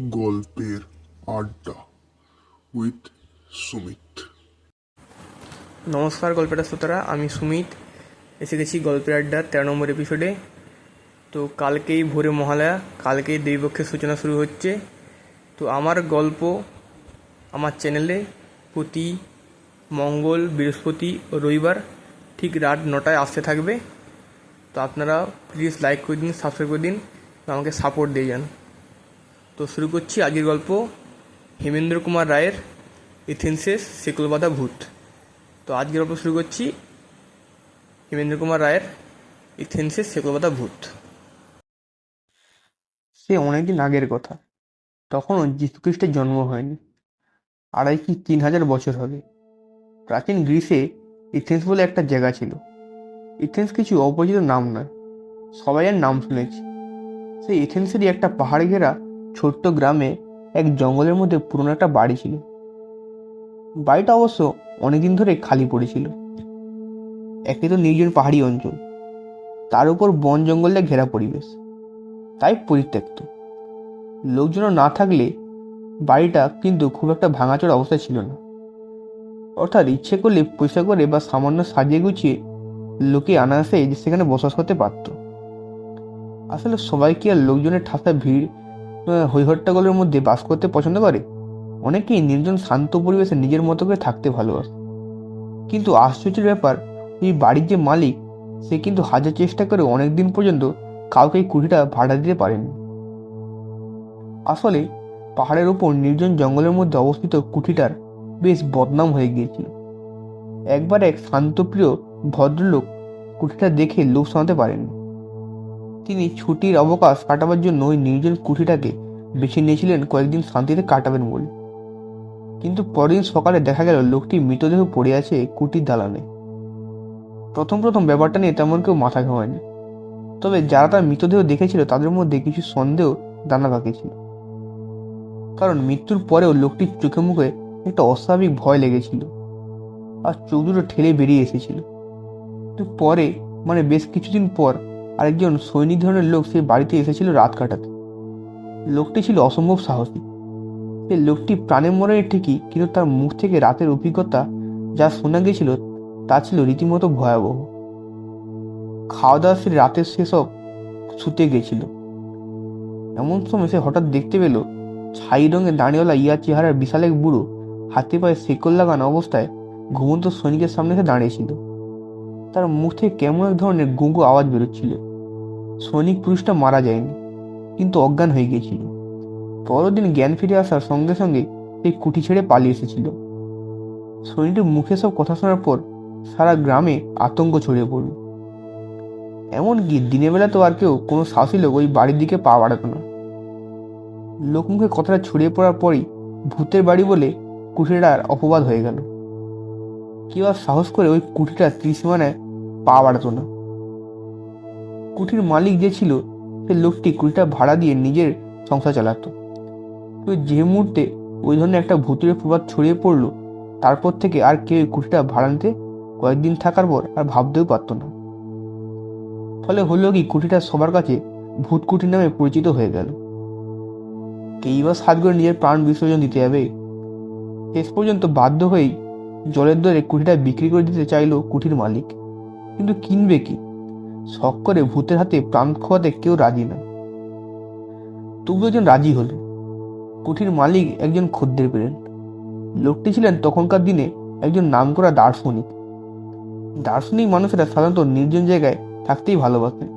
গল্পের আড্ডা উইথ সুমিত। নমস্কার গল্পের শ্রোতারা, আমি সুমিত। এসে গেছি গল্পের আড্ডার তেরো নম্বর এপিসোডে তো কালকেই ভোরে মহালয়া, কালকেই দেবীপক্ষের সূচনা শুরু হচ্ছে। তো আমার গল্প আমার চ্যানেলে প্রতি মঙ্গল, বৃহস্পতি ও রবিবার ঠিক রাত নটায় আসতে থাকবে। তো আপনারা প্লিজ লাইক করে দিন সাবস্ক্রাইব করে দিন, আমাকে সাপোর্ট দিয়ে যান। তো শুরু করছি আজকের গল্প হেমেন্দ্র কুমার রায়ের এথেন্সেস সেকুলবাধা ভূত। তো আজকের গল্প শুরু করছি হেমেন্দ্র কুমার রায়ের ইথেন্সেস সেকুলবাধা ভূত। সে অনেকদিন আগের কথা। তখনও যীশুখ্রিস্টের জন্ম হয়নি। আড়াই কি তিন হাজার বছর হবে। প্রাচীন গ্রিসে ইথেন্স বলে একটা জায়গা ছিল। ইথেন্স কিছু অপরিচিত নাম নয়। সবাই এর নাম শুনেছি। সেই ইথেন্সেরই একটা পাহাড়ে ঘেরা ছোট্ট গ্রামে এক জঙ্গলের মধ্যে পুরনো একটা বাড়ি ছিল। বাড়িটা অবশ্য অনেকদিন ধরে খালি পড়েছিল। একে তো নির্জন পাহাড়ি অঞ্চল। তার উপর বন জঙ্গলে ঘেরা পরিবেশ। তাই পরিত্যক্ত। লোকজন না থাকলে বাড়িটা কিন্তু খুব একটা ভাঙাচোর অবস্থা ছিল না। অর্থাৎ ইচ্ছে করলে পয়সা করে বা সামান্য সাজিয়ে গুছিয়ে লোকে অনায়াসে সেখানে বসবাস করতে পারত। আসলে সবাই কি আর লোকজনের ঠাসা ভিড় আহ, হইহট্টাগোলের মধ্যে বাস করতে পছন্দ করে? অনেকেই নির্জন শান্ত পরিবেশে নিজের মতো করে থাকতে ভালোবাসে। কিন্তু আশ্চর্যের ব্যাপার এই বাড়ির যে মালিক সে কিন্তু হাজার চেষ্টা করে অনেক দিন পর্যন্ত কাউকে এই কুঠিটা ভাড়া দিতে পারেনি। আসলে পাহাড়ের উপর নির্জন জঙ্গলের মধ্যে অবস্থিত কুঠিটার বেশ বদনাম হয়ে গিয়েছিল। একবার এক শান্তপ্রিয় ভদ্রলোক কুঠিটা দেখে লোভ সামলাতে পারেননি। তিনি ছুটির অবকাশ কাটাবার জন্য ওই নির্জন কুঠিটাকে বেছে নিয়েছিলেন কয়েকদিন শান্তিতে কাটাবেন বলে। কিন্তু পরদিন সকালে দেখা গেল লোকটি মৃতদেহ পড়ে আছে কুটির দালানে। প্রথম প্রথম ব্যাপারটা নিয়ে তেমন কেউ মাথা ঘামায়নি। তবে যারা তার মৃতদেহ দেখেছিল, তাদের মধ্যে কিছু সন্দেহ দানা বাকিয়েছিল কারণ মৃত্যুর পরেও লোকটির চোখে মুখে একটা অস্বাভাবিক ভয় লেগেছিল আর চোখ দুটো ঠেলে বেরিয়ে এসেছিল। পরে মানে বেশ কিছুদিন পর আরেকজন সৈনিক ধরনের লোক সেই বাড়িতে এসেছিল রাত কাটাতে। লোকটি ছিল অসম্ভব সাহসী। সে লোকটি প্রাণে মরে ঠিকই, কিন্তু তার মুখ থেকে রাতের অভিজ্ঞতা যা শোনা গেছিল তা ছিল রীতিমতো ভয়াবহ। খাওয়া দাওয়া সে রাতের সেসব শুতে গেছিল এমন সময় সে হঠাৎ দেখতে পেল, ছাই রঙের দাঁড়িয়েওয়ালা ইয়া চেহারার বিশাল এক বুড়ো হাতে পায়ে শেকল লাগানো অবস্থায় ঘুমন্ত সৈনিকের সামনে এসে দাঁড়িয়েছিল। তার মুখ থেকে কেমন এক ধরনের গুঁগো আওয়াজ বেরোচ্ছিল। সৈনিক পুরুষটা মারা যায়নি, কিন্তু অজ্ঞান হয়ে গিয়েছিল। পরদিন জ্ঞান ফিরে আসার সঙ্গে সঙ্গে সেই কুঠি ছেড়ে পালিয়ে এসেছিল। সৈনিকটির মুখে সব কথা শোনার পর সারা গ্রামে আতঙ্ক ছড়িয়ে পড়ল। এমনকি দিনের বেলা তো আর কেউ কোনো সাহসী লোক ওই বাড়ির দিকে পা বাড়াতো না। লোকমুখে কথাটা ছড়িয়ে পড়ার পরই ভূতের বাড়ি বলে কুঠিটার অপবাদ হয়ে গেল। কেউ আর সাহস করে ওই কুঠিটার ত্রিসীমানায় পা বাড়াতো না। কুঠির মালিক যে ছিল, সে লোকটি কুঠিটা ভাড়া দিয়ে নিজের সংসার চালাতো। তো যে মুহূর্তে ওই ধরনের একটা ভূতের প্রভাব ছড়িয়ে পড়ল, তারপর থেকে আর কেউ কুঠিটা ভাড়া নিতে কয়েকদিন থাকার পর আর ভাবতেও পারতো না। ফলে হলো কি, কুঠিটা সবার কাছে ভূত কুঠি নামে পরিচিত হয়ে গেল। কেই বা সাত করে নিজের প্রাণ বিসর্জন দিতে যাবে শেষ পর্যন্ত বাধ্য হয়েই জলের দরে কুঠিটা বিক্রি করে দিতে চাইলো কুঠির মালিক। কিন্তু কিনবে কি? শখ করে ভূতের হাতে প্রাণ খোয়াতে কেউ রাজি না। তবু একজন রাজি হলো কুঠির মালিক একজন খদ্দের পেলেন। লোকটি ছিলেন তখনকার দিনে একজন নামকরা দার্শনিক। দার্শনিক মানুষেরা সাধারণত নির্জন জায়গায় থাকতেই ভালোবাসেন।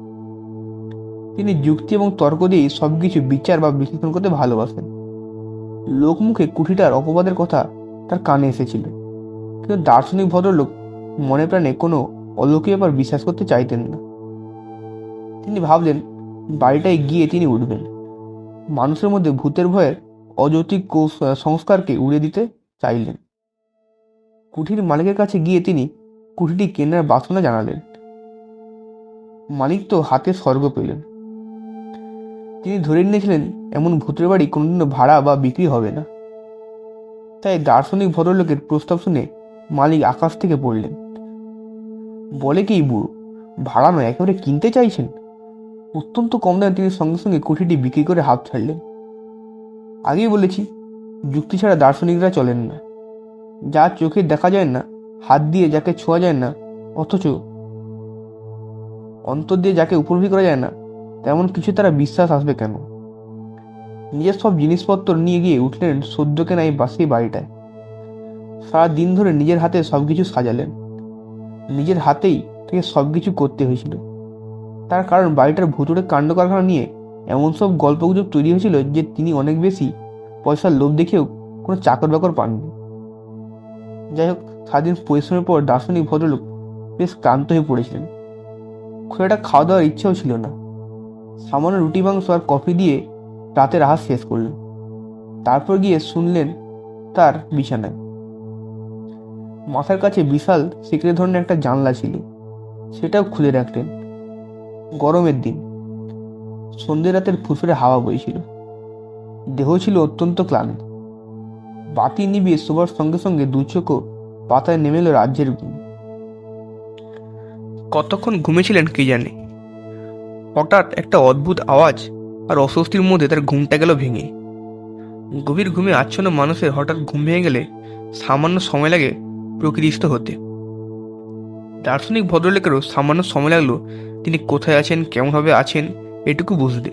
তিনি যুক্তি এবং তর্ক দিয়েই সবকিছু বিচার বা বিশ্লেষণ করতে ভালোবাসেন। লোকমুখে কুঠিটার অপবাদের কথা তার কানে এসেছিল। কিন্তু দার্শনিক ভদ্রলোক মনে প্রাণে কোনো অলৌকিক ব্যাপার বিশ্বাস করতে চাইতেন না। তিনি ভাবলেন, বাড়িটায় গিয়ে তিনি উঠবেন। মানুষের মধ্যে ভূতের ভয়ের অযৌতিক সংস্কারকে উড়িয়ে দিতে চাইলেন। কুঠির মালিকের কাছে গিয়ে তিনি কুঠিটি কেনার বাসনা জানালেন। মালিক তো হাতে স্বর্গ পেলেন। তিনি ধরে নিয়েছিলেন, এমন ভূতের বাড়ি কোনোদিনও ভাড়া বা বিক্রি হবে না। তাই দার্শনিক ভদ্রলোকের প্রস্তাব শুনে মালিক আকাশ থেকে পড়লেন। বলে কি বুড়ো, ভাড়া নয়, একেবারে কিনতে চাইছেন? অত্যন্ত কম দামে তিনি সঙ্গে সঙ্গে কুঠিটি বিক্রি করে হাত ছাড়লেন। আগেই বলেছি, যুক্তি ছাড়া দার্শনিকরা চলেন না। যা চোখে দেখা যায় না, হাত দিয়ে যাকে ছোঁয়া যায় না, অথচ অন্তর দিয়ে যাকে উপলব্ধি করা যায় না, তেমন কিছু তারা বিশ্বাস আসবে কেন? নিজের সব জিনিসপত্র নিয়ে গিয়ে উঠলেন সদ্য কেনা এই বাসি বাড়িটায়। সারা দিন ধরে নিজের হাতে সব কিছু সাজালেন। নিজের হাতেই থেকে সব কিছু করতে হয়েছিল। তার কারণ বাড়িটার ভুতুড়ে কাণ্ড কারখানা নিয়ে এমন সব গল্পগুজব তৈরি হয়েছিল যে তিনি অনেক বেশি পয়সার লোভ দেখেও কোনো চাকর বাকর পাননি। যাই হোক, সারাদিন পরিশ্রমের পর দার্শনিক ভদ্রলোক বেশ ক্লান্ত হয়ে পড়েছিলেন। খুব একটা খাওয়া দাওয়ার ইচ্ছেও ছিল না। সামান্য রুটি, মাংস আর কফি দিয়ে রাতের আহার শেষ করলেন। তারপর গিয়ে শুনলেন তার বিছানায়। মাথার কাছে বিশাল সিকড়ে ধরনের একটা জানলা ছিল। সেটাও খুলে রাখলেন গরমের দিন। সন্ধ্যে রাতের ফুসফুরে হাওয়া বইছিল। দেহ ছিল অত্যন্ত ক্লান্ত। বাতি নিবিয়ে শোবার সঙ্গে সঙ্গে দু চোখও পাতায় নেমে এলো রাজ্যের ঘুম। কতক্ষণ ঘুমেছিলেন কে জানে? হঠাৎ একটা অদ্ভুত আওয়াজ আর অস্বস্তির মধ্যে তার ঘুমটা গেল ভেঙে। গভীর ঘুমে আচ্ছন্ন মানুষের হঠাৎ ঘুম ভেঙে গেলে সামান্য সময় লাগে প্রকৃতিস্থ হতে। দার্শনিক ভদ্রলোকেরও সামান্য সময় লাগল। তিনি কোথায় আছেন, কেমনভাবে আছেন, এটুকু বুঝতে।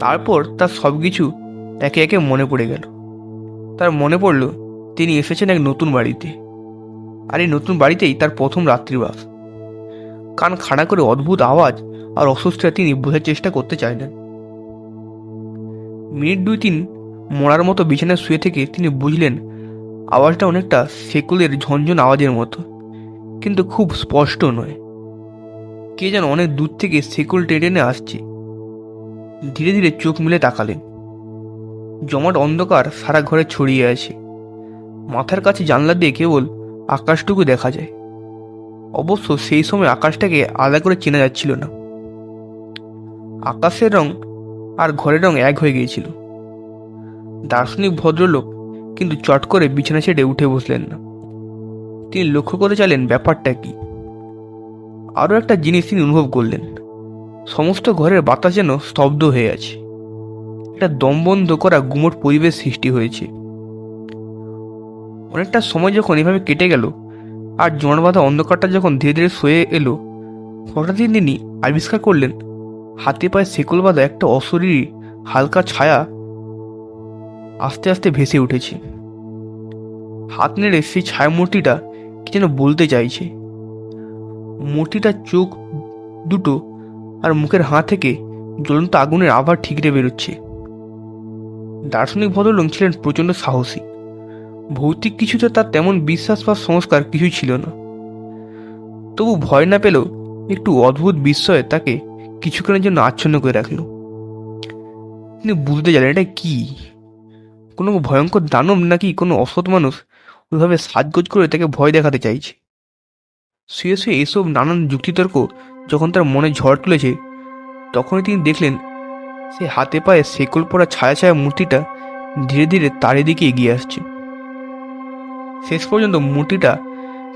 তারপর তার সব কিছু একে একে মনে পড়ে গেল। তার মনে পড়ল, তিনি এসেছেন এক নতুন বাড়িতে। আর এই নতুন বাড়িতেই তার প্রথম রাত্রিবাস। কান খাড়া করে অদ্ভুত আওয়াজ আর অস্বস্তিটা তিনি বোঝার চেষ্টা করতে চাইলেন। মিনিট দুই তিন মরার মতো বিছানায় শুয়ে থেকে তিনি বুঝলেন, আওয়াজটা অনেকটা সেকুলের ঝনঝন আওয়াজের মতো। কিন্তু খুব স্পষ্ট নয়। কে যেন অনেক দূর থেকে সেকুল টেনে আসছে। ধীরে ধীরে চোখ মিলে তাকালেন। জমাট অন্ধকার সারা ঘরে ছড়িয়ে আছে। মাথার কাছে জানলা দিয়ে কেবল আকাশটুকু দেখা যায়। অবশ্য সেই সময় আকাশটাকে আলাদা করে চেনা যাচ্ছিল না। আকাশের রং আর ঘরের রং এক হয়ে গিয়েছিল। দার্শনিক ভদ্রলোক কিন্তু চট করে বিছানা ছেড়ে উঠে বসলেন না। তিনি লক্ষ্য করে চাইলেন ব্যাপারটা কি? আরও একটা জিনিস তিনি অনুভব করলেন। সমস্ত ঘরের বাতাস যেন স্তব্ধ হয়ে আছে। একটা দমবন্ধ করা গুমট পরিবেশ সৃষ্টি হয়েছে। অনেকটা সময় যখন এভাবে কেটে গেল আর জোয়ার বাঁধা অন্ধকারটা যখন ধীরে ধীরে সয়ে এলো হঠাৎই তিনি আবিষ্কার করলেন, হাতে পায়ে সেকল বাঁধা একটা অশরীরী হালকা ছায়া আস্তে আস্তে ভেসে উঠেছে। হাত নেড়ে সেই ছায়ামূর্তিটা কি যেন বলতে চাইছে। মূর্তিটার চোখ দুটো আর মুখের হাঁ থেকে জ্বলন্ত আগুনের আবার ঠিকরে বেরোচ্ছে। দার্শনিক ভদ্রলোক ছিলেন প্রচণ্ড সাহসী। ভৌতিক কিছুতে তার তেমন বিশ্বাস বা সংস্কার কিছুই ছিল না। তবু ভয় না পেলেও একটু অদ্ভুত বিস্ময়ে তাকে কিছুক্ষণের জন্য আচ্ছন্ন করে রাখল। তিনি বুঝতে জানেন এটা কি? কোনো ভয়ঙ্কর দানব নাকি কোনো অসৎ মানুষ ওইভাবে সাজগোজ করে তাকে ভয় দেখাতে চাইছে? শুয়ে শুয়ে এসব নানান যুক্তিতর্ক যখন তার মনে ঝড় তুলেছে, তখনই তিনি দেখলেন সে হাতে পায়ে শেকল পড়া ছায়া ছায়া মূর্তিটা ধীরে ধীরে তারের দিকে এগিয়ে আসছে। শেষ পর্যন্ত মূর্তিটা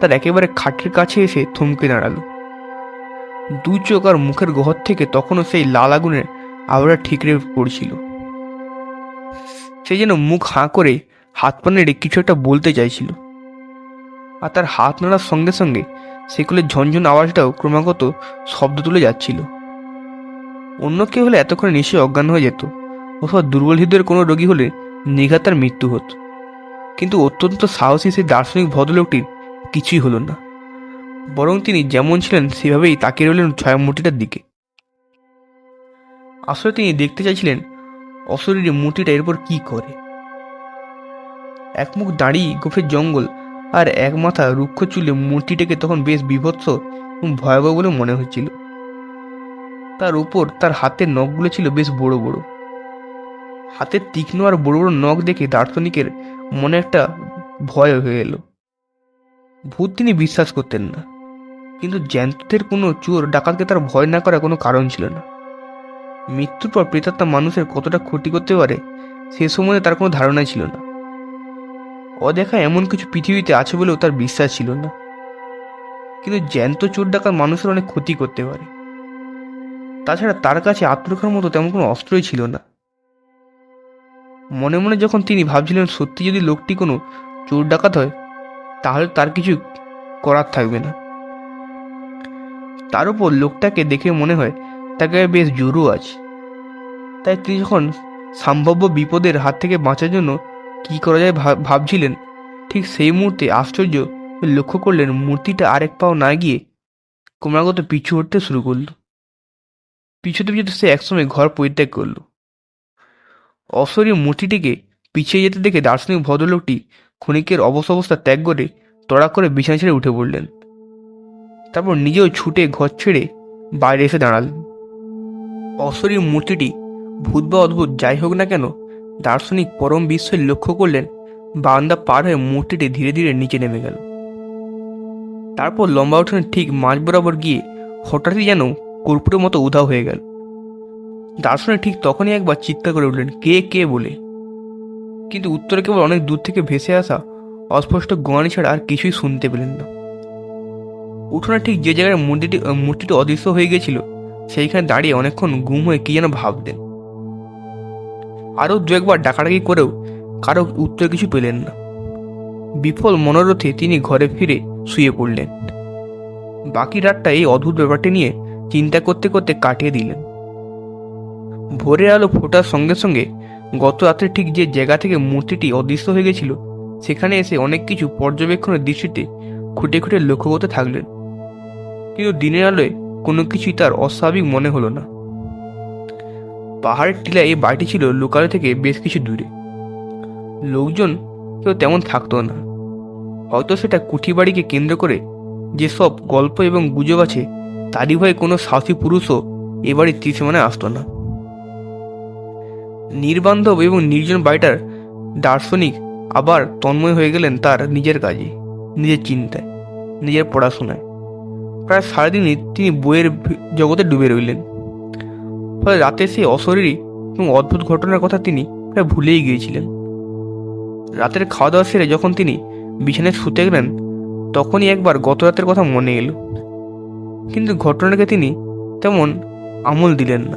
তার একেবারে খাটের কাছে এসে থমকে দাঁড়াল। দু চোখ আর মুখের গহর থেকে তখনও সেই লাল আগুনের আবরা ঠিকরে পড়ছিল। সে যেন মুখ হাঁ করে হাত পা নেড়ে কিছু একটা বলতে চাইছিল। আর তার হাত নাড়ার সঙ্গে সঙ্গে সেগুলোর ঝনঝন আওয়াজটাও ক্রমাগত শব্দ তুলে যাচ্ছিল। অন্য কেউ হলে এতক্ষণে নিশ্চয়ই অজ্ঞান হয়ে যেত, অথবা দুর্বল হৃদয়ের কোনো রোগী হলে নিঘাত তার মৃত্যু হতো। কিন্তু অত্যন্ত সাহসী সেই দার্শনিক ভদ্রলোকটির কিছুই হলো না। বরং তিনি যেমন ছিলেন, সেভাবেই তাকিয়ে রইলেন ছায়ামূর্তিটার দিকে। আসলে তিনি দেখতে চাইছিলেন অশরীরী মূর্তিটা এরপর কি করে। এক মুখ দাঁড়িয়ে গোফের জঙ্গল, আর এক মাথা রুক্ষ চুলে মূর্তিটাকে তখন বেশ বিভৎস এবং ভয়াবহ বলে মনে হচ্ছিল। তার উপর তার হাতের নখগুলো ছিল বেশ বড় বড়। হাতের তীক্ষ্ণ আর বড় বড় নখ দেখে দার্শনিকের মনে একটা ভয় হয়ে এলো। ভূত তিনি বিশ্বাস করতেন না, কিন্তু জ্যান্তদের কোনো চোর ডাকাতকে তার ভয় না করার কোনো কারণ ছিল না। মৃত্যুর পর প্রেতাত্মা মানুষের কতটা ক্ষতি করতে পারে, সে সময়ে তার কোনো ধারণা ছিল না। অদেখা এমন কিছু পৃথিবীতে আছে বলেও তার বিশ্বাস ছিল না। কিন্তু জ্যান্ত চোর ডাকাত মানুষের অনেক ক্ষতি করতে পারে। তাছাড়া তার কাছে আত্মরক্ষার মতো তেমন কোনো অস্ত্রই ছিল না। মনে মনে যখন তিনি ভাবছিলেন সত্যি যদি লোকটি কোনো চোর ডাকাত হয়, তাহলে তার কিছু করার থাকবে না। তার উপর লোকটাকে দেখে মনে হয় তাকে বেশ জোরও আছে। তাই তিনি যখন সম্ভাব্য বিপদের হাত থেকে বাঁচার জন্য কী করা যায় ভাবছিলেন? ঠিক সেই মুহূর্তে আশ্চর্য লক্ষ্য করলেন মূর্তিটা আরেক পাও না গিয়ে ক্রমাগত পিছু হটতে শুরু করল। পিছুতে পিছুতে সে একসময় ঘর পরিত্যাগ করল। অশরীর মূর্তিটিকে পিছিয়ে যেতে দেখে দার্শনিক ভদ্রলোকটি ক্ষণিকের অবস অবস্থা ত্যাগ করে তড়া করে বিছানা ছেড়ে উঠে পড়লেন। তারপর নিজেও ছুটে ঘর ছেড়ে বাইরে এসে দাঁড়ালেন। অশরীর মূর্তিটি ভূত বা অদ্ভুত, যাই হোক না কেন দার্শনিক পরম বিস্ময় লক্ষ্য করলেন, বারান্দা পার হয়ে মূর্তিটি ধীরে ধীরে নিচে নেমে গেল। তারপর লম্বা উঠোনে ঠিক মাঝ বরাবর গিয়ে হঠাৎই যেন কর্পূরের মতো উধাও হয়ে গেল। দার্শনিক ঠিক তখনই একবার চিৎকার করে উঠলেন, কে কে? বলে। কিন্তু উত্তরে কেবল অনেক দূর থেকে ভেসে আসা অস্পষ্ট গোয়ানি ছাড়া আর কিছুই শুনতে পেলেন না। উঠোনে ঠিক যে জায়গায় মূর্তিটি মূর্তিটি অদৃশ্য হয়ে গেছিল সেইখানে দাঁড়িয়ে অনেকক্ষণ গুম হয়ে কি যেন ভাবতেন। আরও দু একবার ডাকাডাকি করেও কারও উত্তর কিছু পেলেন না। বিফল মনোরথে তিনি ঘরে ফিরে শুয়ে পড়লেন। বাকি রাতটা এই অদ্ভুত ব্যাপারটি নিয়ে চিন্তা করতে করতে কাটিয়ে দিলেন। ভোরের আলো ফোটার সঙ্গে সঙ্গে গত রাত্রে ঠিক যে জায়গা থেকে মূর্তিটি অদৃশ্য হয়ে গেছিল, সেখানে এসে অনেক কিছু পর্যবেক্ষণের দৃষ্টিতে খুঁটে খুঁটে লক্ষ্য করতে থাকলেন। কিন্তু দিনের আলোয় কোনো কিছুই তার অস্বাভাবিক মনে হলো না। পাহাড়ের টিলায় এই বাড়িটি ছিল লোকালয় থেকে বেশ কিছু দূরে। লোকজন কেউ তেমন থাকতো না। হয়তো সেটা কুঠি বাড়িকে কেন্দ্র করে যেসব গল্প এবং গুজব আছে, তারই ভয়ে কোনো সাহসী পুরুষও এ বাড়ির ত্রিসীমানায় আসতো না। নির্বান্ধব এবং নির্জন বাড়িটার দার্শনিক আবার তন্ময় হয়ে গেলেন তার নিজের কাজে, নিজের চিন্তায়, নিজের পড়াশোনায়। প্রায় সারাদিনই তিনি বইয়ের জগতে ডুবে রইলেন। ফলে রাতে সেই অশরীরী এবং অদ্ভুত ঘটনার কথা তিনি প্রায় ভুলেই গিয়েছিলেন। রাতের খাওয়া দাওয়া সেরে যখন তিনি বিছানায় শুতে গেলেন, তখনই একবার গত রাতের কথা মনে এলো। কিন্তু ঘটনাকে তিনি তেমন আমল দিলেন না।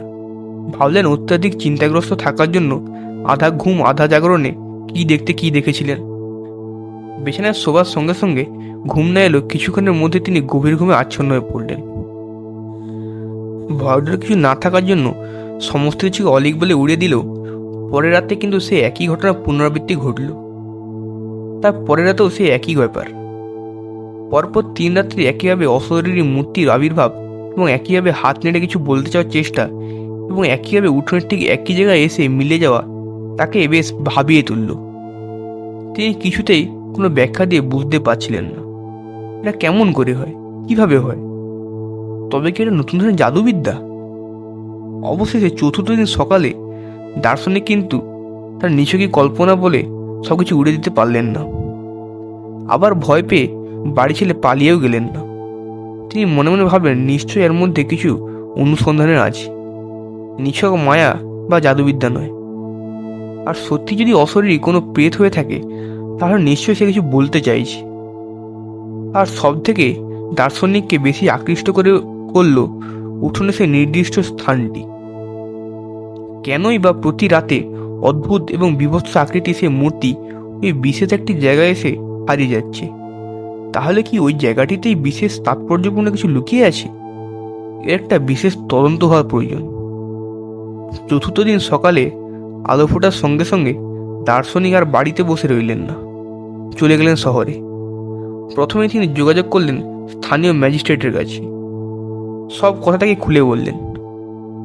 ভাবলেন অত্যাধিক চিন্তাগ্রস্ত থাকার জন্য আধা ঘুম, আধা জাগরণে কি দেখতে, কি দেখেছিলেন। বিছানায় শোবার সঙ্গে সঙ্গে ঘুম না এলো কিছুক্ষণের মধ্যে তিনি গভীর ঘুমে আচ্ছন্ন হয়ে পড়লেন। ভয়ডর কিছু না থাকার জন্য সমস্ত কিছুকে অলিক বলে উড়িয়ে দিল। পরের রাতে কিন্তু সে একই ঘটনার পুনরাবৃত্তি ঘটল। তার পরের রাতেও সে একই ব্যাপার। পরপর তিন রাত্রি একইভাবে অশরীরী মূর্তির আবির্ভাব এবং একইভাবে হাত নেড়ে কিছু বলতে চাওয়ার চেষ্টা এবং একইভাবে উঠোনের ঠিক একই জায়গায় এসে মিলে যাওয়া তাকে বেশ ভাবিয়ে তুলল। তিনি কিছুতেই কোনো ব্যাখ্যা দিয়ে বুঝতে পারছিলেন না। এটা কেমন করে হয়? কীভাবে হয়? তবে কি এটা নতুন ধরনের জাদুবিদ্যা? অবশেষে চতুর্থ দিন সকালে দার্শনিক কিন্তু তার নিছকই কল্পনা বলে সবকিছু উড়ে দিতে পারলেন না। আবার ভয় পেয়ে বাড়ি ছেলে পালিয়েও গেলেন না। তিনি মনে মনে ভাবেন, নিশ্চয়ই এর মধ্যে কিছু অনুসন্ধানের আছে। নিছক মায়া বা জাদুবিদ্যা নয়। আর সত্যি যদি অশরীরী কোনো প্রেত হয়ে থাকে, তাহলে নিশ্চয়ই সে কিছু বলতে চাইছে। আর সব থেকে দার্শনিককে বেশি আকৃষ্ট করে করল উঠোনে সে নির্দিষ্ট স্থানটি। কেনই বা প্রতি রাতে অদ্ভুত এবং বিভৎস আকৃতি সে মূর্তি ওই বিশেষ একটি জায়গায় এসে হারিয়ে যাচ্ছে। তাহলে কি ওই জায়গাটিতেই বিশেষ তাৎপর্যপূর্ণ কিছু লুকিয়ে আছে? এর একটা বিশেষ তদন্ত হওয়ার প্রয়োজন। চতুর্থ দিন সকালে আলো ফোটার সঙ্গে সঙ্গে দার্শনিক আর বাড়িতে বসে রইলেন না। চলে গেলেন শহরে। প্রথমে তিনি যোগাযোগ করলেন স্থানীয় ম্যাজিস্ট্রেটের কাছে। সব কথাটাকে খুলে বললেন।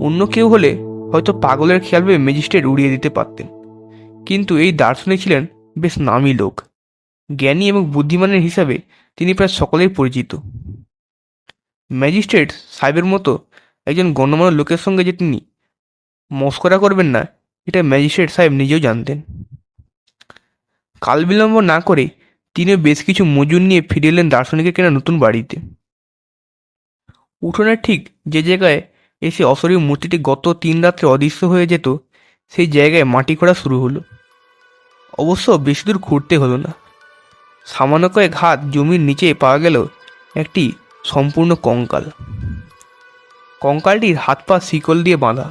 অন্য কেউ হলে হয়তো পাগলের খেয়াল ভেবে ম্যাজিস্ট্রেট উড়িয়ে দিতে পারতেন। কিন্তু এই দার্শনিক ছিলেন বেশ নামী লোক। জ্ঞানী এবং বুদ্ধিমানের হিসাবে তিনি প্রায় সকলেই পরিচিত। ম্যাজিস্ট্রেট সাহেবের মতো একজন গণ্যমান্য লোকের সঙ্গে যে তিনি মস্করা করবেন না, এটা ম্যাজিস্ট্রেট সাহেব নিজেও জানতেন। কাল বিলম্ব না করে তিনি বেশ কিছু মজুর নিয়ে ফিরে এলেন দার্শনিকের কেনা নতুন বাড়িতে। উঠোনের ঠিক যে জায়গায় এসে অশরীর মূর্তিটি গত তিন রাত্রে অদৃশ্য হয়ে যেত, সেই জায়গায় মাটি খোঁড়া শুরু হলো। অবশ্য বেশি দূর খুঁড়তে হলো না। সামান্য কয়েক হাত জমির নিচে পাওয়া গেল একটি সম্পূর্ণ কঙ্কাল। কঙ্কালটির হাত পা শিকল দিয়ে বাঁধা।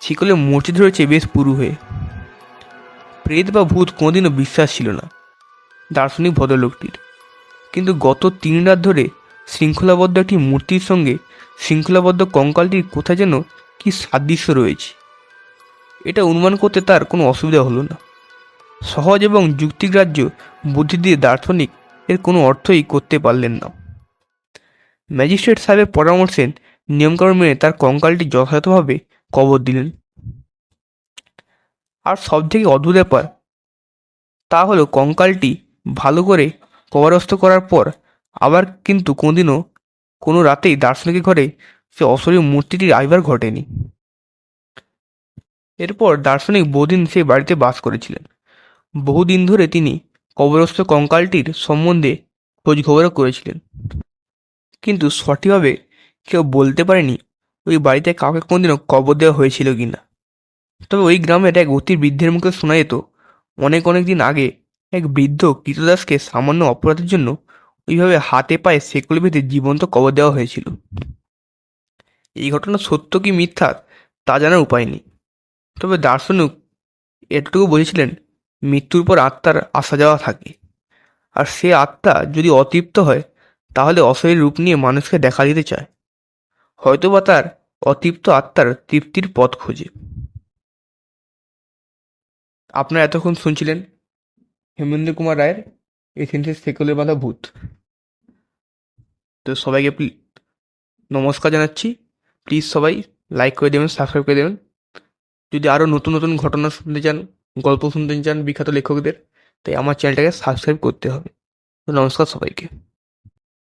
শিকলে মূর্তি ধরেছে বেশ পুরু হয়ে। প্রেত বা ভূত কোনোদিনও বিশ্বাস ছিল না, দার্শনিক ভদ্রলোকটির। কিন্তু গত তিন রাত ধরে শৃঙ্খলাবদ্ধ একটি মূর্তির সঙ্গে শৃঙ্খলাবদ্ধ কঙ্কালটির কোথায় যেন কি সাদৃশ্য রয়েছে। এটা অনুমান করতে তার কোনো অসুবিধা হলো না। সহজ এবং যুক্তিগ্রাহ্য বুদ্ধি দিয়ে দার্শনিক এর কোনো অর্থই করতে পারলেন না। ম্যাজিস্ট্রেট সাহেবের পরামর্শে নিয়মকানুন মেনে তার কঙ্কালটি যথাযথভাবে কবর দিলেন। আর সব থেকে অদ্ভুত ব্যাপার, তা হলো কঙ্কালটি ভালো করে কবরস্থ করার পর আবার কিন্তু কোনোদিনও কোনো রাতেই দার্শনিকের ঘরে সে অশরীর মূর্তিটির আইবার ঘটেনি। এরপর দার্শনিক বহুদিন সেই বাড়িতে বাস করেছিলেন। বহুদিন ধরে তিনি কবরস্থ কঙ্কালটির সম্বন্ধে খোঁজ খবরও করেছিলেন। কিন্তু সঠিকভাবে কেউ বলতে পারেনি ওই বাড়িতে কাউকে কোনোদিনও কবর দেওয়া হয়েছিল কি না তবে ওই গ্রামের এক অতি বৃদ্ধের মুখে শোনা যেত, অনেক অনেক দিন আগে এক বৃদ্ধ কৃতদাসকে সামান্য অপরাধের জন্য ওইভাবে হাতে পায়ে সেকুলে বেঁধে জীবন্ত কবর দেওয়া হয়েছিল। এই ঘটনা সত্য কি মিথ্যা তা জানার উপায় নেই। তবে দার্শনিক এটুকু বলেছিলেন, মৃত্যুর পর আত্মার আসা যাওয়া থাকে। আর সে আত্মা যদি অতৃপ্ত হয়, তাহলে অশরীর রূপ নিয়ে মানুষকে দেখা দিতে চায়। হয়তোবা তার অতৃপ্ত আত্মার তৃপ্তির পথ খোঁজে। আপনারা এতক্ষণ শুনছিলেন হেমেন্দ্র কুমার রায়ের এথেন্সের সেকুলে বাঁধা ভূত। তো সবাইকে নমস্কার জানাচ্ছি। প্লিজ সবাই লাইক করে দেবেন সাবস্ক্রাইব করে দেবেন। যদি আরও নতুন নতুন ঘটনা শুনতে চান, গল্প শুনতে চান বিখ্যাত লেখকদের, তাই আমার চ্যানেলটাকে সাবস্ক্রাইব করতে হবে। নমস্কার সবাইকে।